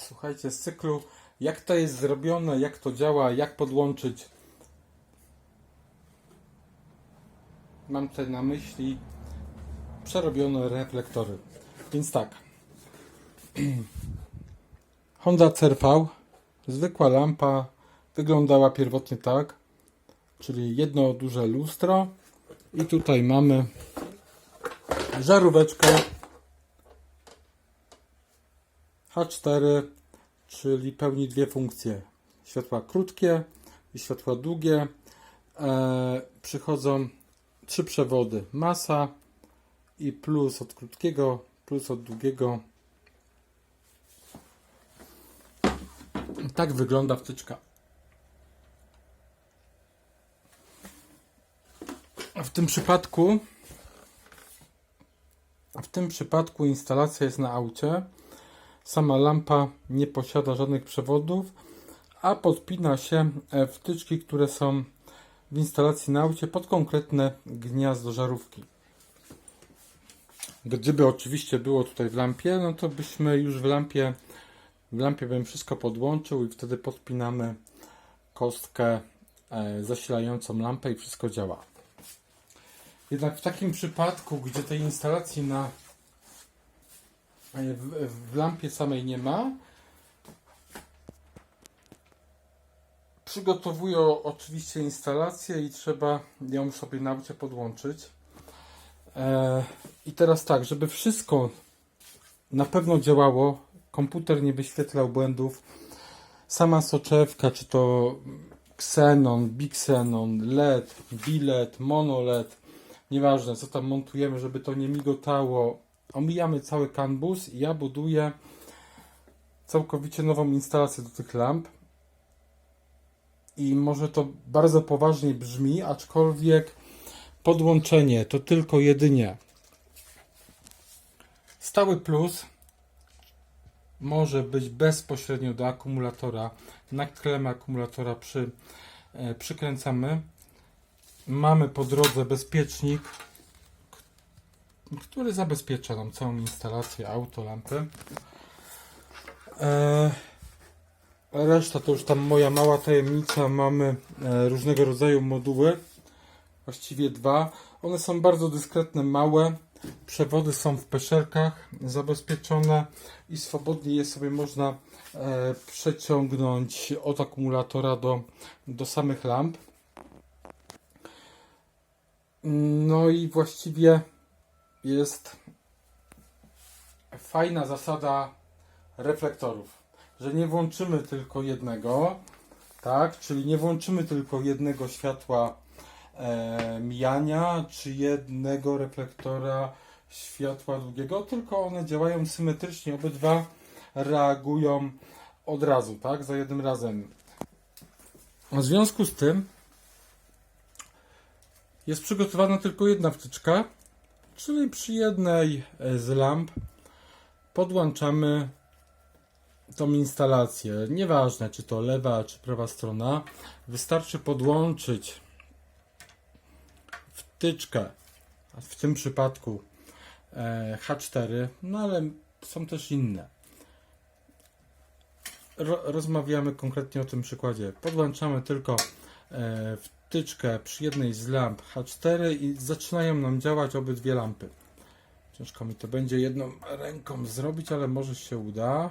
słuchajcie, z cyklu jak to jest zrobione, jak to działa, jak podłączyć. Mam tutaj na myśli przerobione reflektory. Więc tak. Honda CRV, zwykła lampa, wyglądała pierwotnie tak, czyli jedno duże lustro i tutaj mamy żaróweczkę H4, czyli pełni dwie funkcje. Światła krótkie i światła długie. E, przychodzą trzy przewody. Masa i plus od krótkiego, plus od długiego. Tak wygląda wtyczka. W tym przypadku w tym przypadku instalacja jest na aucie. Sama lampa nie posiada żadnych przewodów, a podpina się e, wtyczki, które są w instalacji na aucie pod konkretne gniazdo żarówki. Gdyby oczywiście było tutaj w lampie, no to byśmy już w lampie w lampie bym wszystko podłączył i wtedy podpinamy kostkę e, zasilającą lampę i wszystko działa. Jednak w takim przypadku, gdzie tej instalacji na w, w lampie samej nie ma, przygotowuję oczywiście instalację i trzeba ją sobie na aucie podłączyć. E, I teraz tak, żeby wszystko na pewno działało, komputer nie wyświetlał błędów, sama soczewka, czy to Xenon, Bixenon, LED, Bilet, Monoled, nieważne co tam montujemy, żeby to nie migotało, omijamy cały canbus i ja buduję całkowicie nową instalację do tych lamp. I może to bardzo poważnie brzmi, aczkolwiek podłączenie to tylko jedynie stały plus może być bezpośrednio do akumulatora. Na klemę akumulatora przy, e, przykręcamy. Mamy po drodze bezpiecznik, który zabezpiecza nam całą instalację auto, lampy. E, reszta to już tam moja mała tajemnica. Mamy e, różnego rodzaju moduły, właściwie dwa. One są bardzo dyskretne, małe. Przewody są w peszelkach zabezpieczone i swobodnie je sobie można e, przeciągnąć od akumulatora do, do samych lamp. No i właściwie jest fajna zasada reflektorów, że nie włączymy tylko jednego, tak, czyli nie włączymy tylko jednego światła e, mijania, czy jednego reflektora światła długiego, tylko one działają symetrycznie, obydwa reagują od razu, tak, za jednym razem. W związku z tym jest przygotowana tylko jedna wtyczka, czyli przy jednej e, z lamp podłączamy tą instalację. Nieważne, czy to lewa, czy prawa strona. Wystarczy podłączyć wtyczkę, w tym przypadku e, H4, no ale są też inne. Ro, rozmawiamy konkretnie o tym przykładzie. Podłączamy tylko e, wtyczkę przy jednej z lamp H4 i zaczynają nam działać obydwie lampy. Ciężko mi to będzie jedną ręką zrobić, ale może się uda.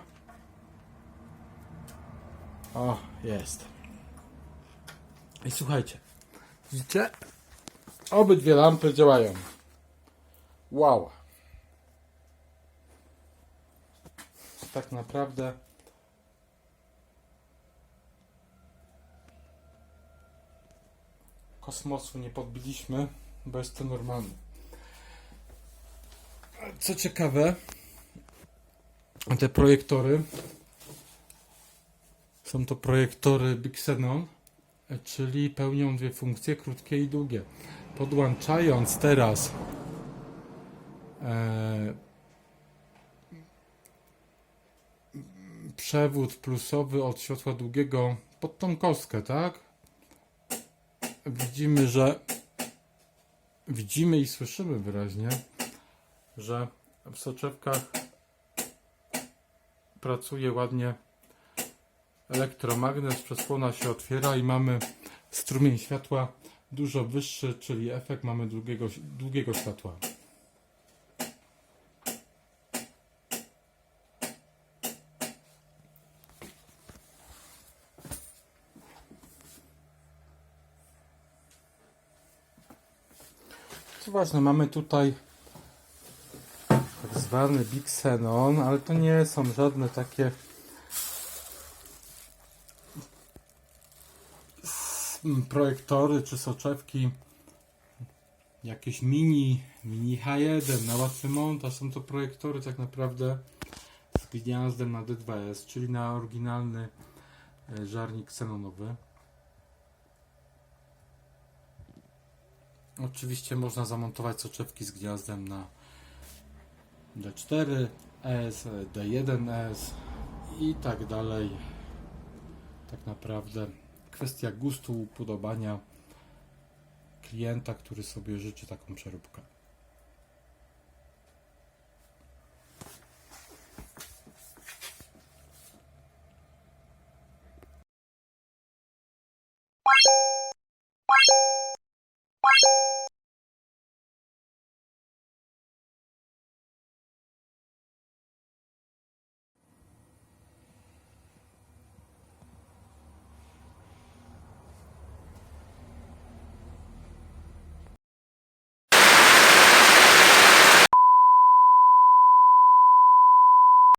O, jest. I słuchajcie, widzicie? Obydwie lampy działają. Wow. Tak naprawdę kosmosu nie podbiliśmy, bo jest to normalne. Co ciekawe, te projektory są to projektory Big Xenon, czyli pełnią dwie funkcje, krótkie i długie. Podłączając teraz e, przewód plusowy od światła długiego pod tą kostkę, tak? Widzimy, że widzimy i słyszymy wyraźnie, że w soczewkach pracuje ładnie elektromagnes, przesłona się otwiera i mamy strumień światła dużo wyższy, czyli efekt mamy długiego, długiego światła. Co ważne, mamy tutaj tak zwany Big Xenon, ale to nie są żadne takie projektory czy soczewki jakieś mini, mini H1 na łatwy montaż. Są to projektory tak naprawdę z gniazdem na D2S, czyli na oryginalny e, żarnik ksenonowy. Oczywiście można zamontować soczewki z gniazdem na D4S, D1S i tak dalej. Tak naprawdę kwestia gustu, upodobania klienta, który sobie życzy taką przeróbkę.